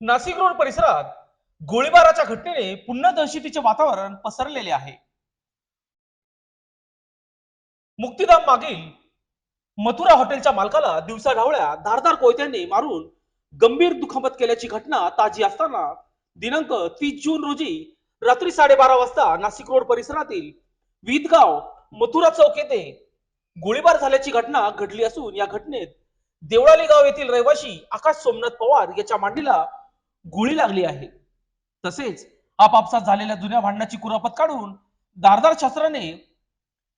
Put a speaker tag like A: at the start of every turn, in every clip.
A: Nashik road परिसरात गोळीबाराच्या घटनेने पुन्हा दहशतीचे वातावरण पसरलेले आहे. मुक्तिधाम मागील मथुरा हॉटेलच्या मालकाला दिवसा ढावळ्या धारदार कोयत्यांनी मारून गंभीर दुखापत केल्याची घटना ताजी असताना दिनांक तीस जून रोजी रात्री साडेबारा वाजता नाशिक रोड परिसरातील विदगाव मथुरा चौक येथे गोळीबार झाल्याची घटना घडली असून या घटनेत देवळाली गाव येथील रहिवासी आकाश सोमनाथ पवार याच्या मांडीला गोळी लागली आहे. तसेच आपापसात झालेल्या जुन्या भांडणाची कुरापत काढून धारदार शस्त्राने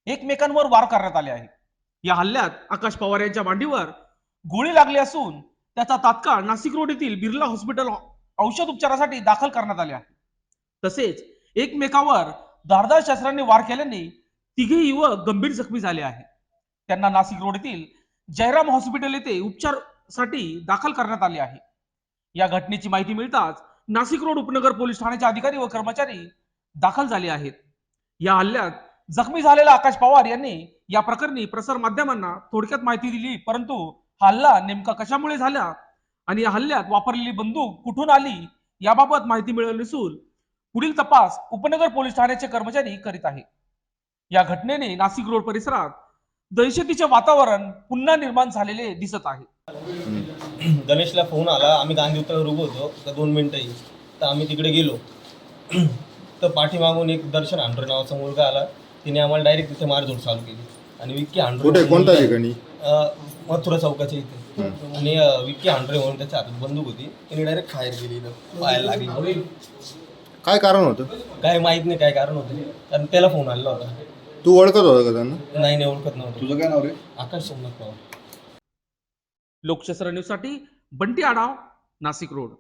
A: एकमेकांवर वार करण्यात आले आहे. या हल्ल्यात आकाश पवार यांच्या मांडीवर गोळी लागली असून त्याचा तात्काळ नाशिक रोड येथील बिर्ला हॉस्पिटल औषध उपचारासाठी दाखल करण्यात आले आहे. तसेच एकमेकावर धारदार शस्त्राने वार केल्याने तिघे युवक गंभीर जखमी झाले आहे. त्यांना नाशिक रोड येथील जयराम हॉस्पिटल येथे उपचारासाठी दाखल करण्यात आले आहे. या घटनेची माहिती मिळताच नाशिक रोड उपनगर पोलीस ठाण्याचे अधिकारी व कर्मचारी दाखल झाले आहेत. या हल्ल्यात जखमी झालेला आकाश पवार यांनी या प्रकरणी प्रसार माध्यमांना थोडक्यात माहिती दिली परंतु हा हल्ला नेमका कशामुळे झाला आणि या हल्ल्यात वापरलेली बंदूक कुठून आली याबाबत माहिती मिळवली नसून पुढील तपास उपनगर पोलीस ठाण्याचे कर्मचारी करीत आहे या घटनेने नाशिक रोड परिसरात दहशतीचे वातावरण पुन्हा निर्माण झालेले दिसत आहे.
B: गणेशला फोन आला आम्ही गांधी उतरावर उभं होतो तर दोन मिनटं येईल. तर आम्ही तिकडे गेलो. तर पाठीमागून एक दर्शन हांडरे नावाचा मुलगा आला. तिने आम्हाला डायरेक्ट तिथे मारझोड चालू केली. आणि विक्की हांडरे
C: कोणत्या ठिकाणी?
B: अं, मथुरा चौकाच्या इथे. आणि विक्की हांडरे म्हणून त्याच्या हातात बंदूक होती. तिने डायरेक्ट खायर गेली पायाला लागली.
C: काय कारण होतं?
B: काय माहीत नाही काय कारण होतं. कारण त्याला फोन आलेला होता.
C: तू ओळखत होता का त्यांना?
B: नाही नाही ओळखत नव्हतं.
C: तुझं काय नाव रे?
B: आकाश सोमनाथ पवार.
A: लोकशास्त्र न्यूजसाठी बंटी आढाव नाशिक रोड.